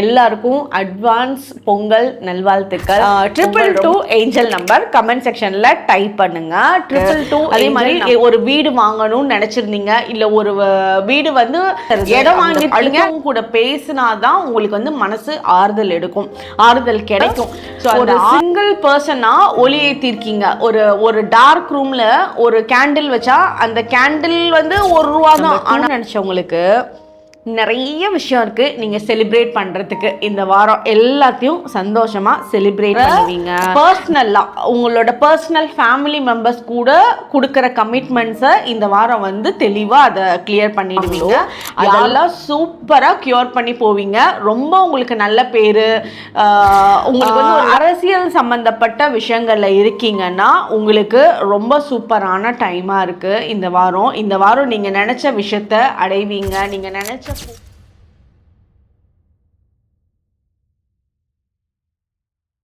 எல்லாருக்கும் அட்வான்ஸ் பொங்கல் நல்வாழ்த்துக்கள். Triple two angel number comment செக்ஷன்ல டைப் பண்ணுங்க. ட்ரிபிள் டூ அதே மாதிரி ஒரு வீடு வாங்கணும்னு நினைச்சிருந்தீங்க. இல்ல ஒரு வீடு வந்து இடம் அவங்க கூட பேசினாதான் உங்களுக்கு வந்து மனசு ஆறுதல் எடுக்கும். ஆறுதல் கிடைக்கும். ஸோ ஒரு சிங்கிள் பர்சனா ஒளி ஏற்றிருக்கீங்க ஒரு ஒரு டார்க் ரூம்ல ஒரு கேண்டில் வச்சா அந்த கேண்டில் வந்து ஒரு ரூபா தான். ஆனால் நினச்சவங்களுக்கு நிறைய விஷயம் இருக்கு. நீங்க செலிப்ரேட் பண்றதுக்கு. இந்த வாரம் எல்லாத்தையும் சந்தோஷமா செலிப்ரேட் பண்ணுவீங்க. பர்சனலா உங்களோட பர்சனல் ஃபேமிலி மெம்பர்ஸ் கூட கொடுக்குற கமிட்மெண்ட்ஸை இந்த வாரம் வந்து தெளிவா அதை கிளியர் பண்ணிடுவீங்க. அதெல்லாம் சூப்பரா கியூர் பண்ணி போவீங்க. ரொம்ப உங்களுக்கு நல்ல பேரு உங்களுக்கு வந்து ஒரு அரசியல் சம்பந்தப்பட்ட விஷயங்கள்ல இருக்கீங்கன்னா உங்களுக்கு ரொம்ப சூப்பரான டைமா இருக்கு. இந்த வாரம் இந்த வாரம் நீங்க நினைச்ச விஷயத்த அடைவீங்க. நீங்க நினைச்ச Oh.